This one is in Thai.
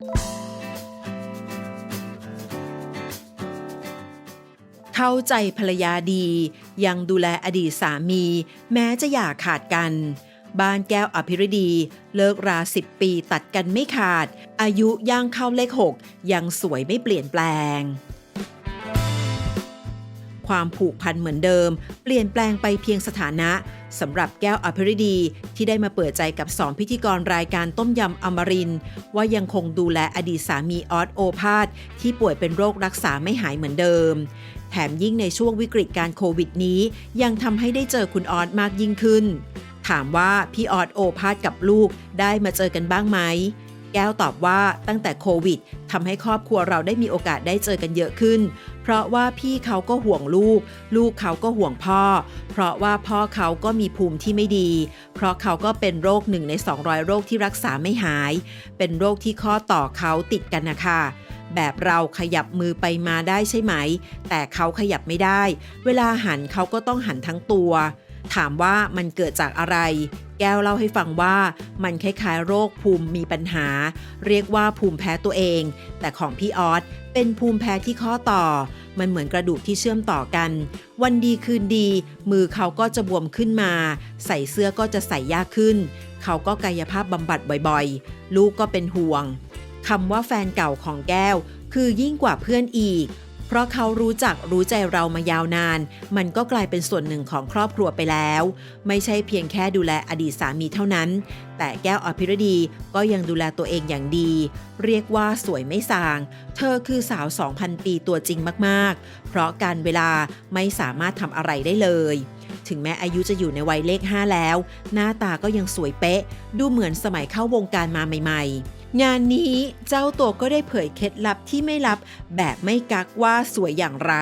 เข้าใจภรรยาดี ยังดูแลอดีตสามี แม้จะอย่าขาดกัน บ้านแก้วอภิรดี เลิกราสิบปีตัดกันไม่ขาด อายุย่างเข้าเลขหกยังสวยไม่เปลี่ยนแปลง ความผูกพันเหมือนเดิม เปลี่ยนแปลงไปเพียงสถานะสำหรับแก้วอภิรดี ที่ได้มาเปิดใจกับสองพิธีกรรายการต้มยำอมรินว่ายังคงดูแลอดีตสามีออสโอภาสที่ป่วยเป็นโรครักษาไม่หายเหมือนเดิม แถมยิ่งในช่วงวิกฤตการโควิดนี้ ยังทำให้ได้เจอคุณออสมากยิ่งขึ้น ถามว่าพี่ออสโอภาสกับลูกได้มาเจอกันบ้างไหม แก้วตอบว่าตั้งแต่โควิดทำให้ครอบครัวเราได้มีโอกาสได้เจอกันเยอะขึ้น เพราะว่าพี่เขาก็ห่วงลูก ลูกเขาก็ห่วงพ่อ เพราะว่าพ่อเขาก็มีภูมิที่ไม่ดี เพราะเขาก็เป็นโรคหนึ่งใน 200 โรคที่รักษาไม่หาย เป็นโรคที่ข้อต่อเขาติดกันนะคะแบบเราขยับมือไปมาได้ใช่ไหม แต่เขาขยับไม่ได้ เวลาหันเขาก็ต้องหันทั้งตัว ถามว่ามันเกิดจากอะไร แก้วเล่าให้ฟังว่ามันคล้ายๆ โรคภูมิมีปัญหา เรียกว่าภูมิแพ้ตัวเอง แต่ของพี่ออสเป็นภูมิแพ้ที่ข้อต่อ มันเหมือนกระดูกที่เชื่อมต่อกัน วันดีคืนดี มือเขาก็จะบวมขึ้นมา ใส่เสื้อก็จะใส่ยากขึ้น เขาก็กายภาพบำบัดบ่อยๆ ลูกก็เป็นห่วงคำว่าแฟนเก่าของแก้ว คือยิ่งกว่าเพื่อนอีก เพราะเขารู้จักรู้ใจเรามายาวนาน มันก็กลายเป็นส่วนหนึ่งของครอบครัวไปแล้ว ไม่ใช่เพียงแค่ดูแลอดีตสามีเท่านั้น แต่แก้วอภิรดีก็ยังดูแลตัวเองอย่างดี เรียกว่าสวยไม่สาง เธอคือสาว 2,000 ปีตัวจริงมากๆ เพราะการเวลาไม่สามารถทำอะไรได้เลยถึงแม้อายุจะอยู่ในวัยเลข 5 แล้ว หน้าตาก็ยังสวยเป๊ะ ดูเหมือนสมัยเข้าวงการมาใหม่ ๆ งานนี้เจ้าตัวก็ได้เผยเคล็ดลับที่ไม่ลับแบบไม่กักว่าสวยอย่างไร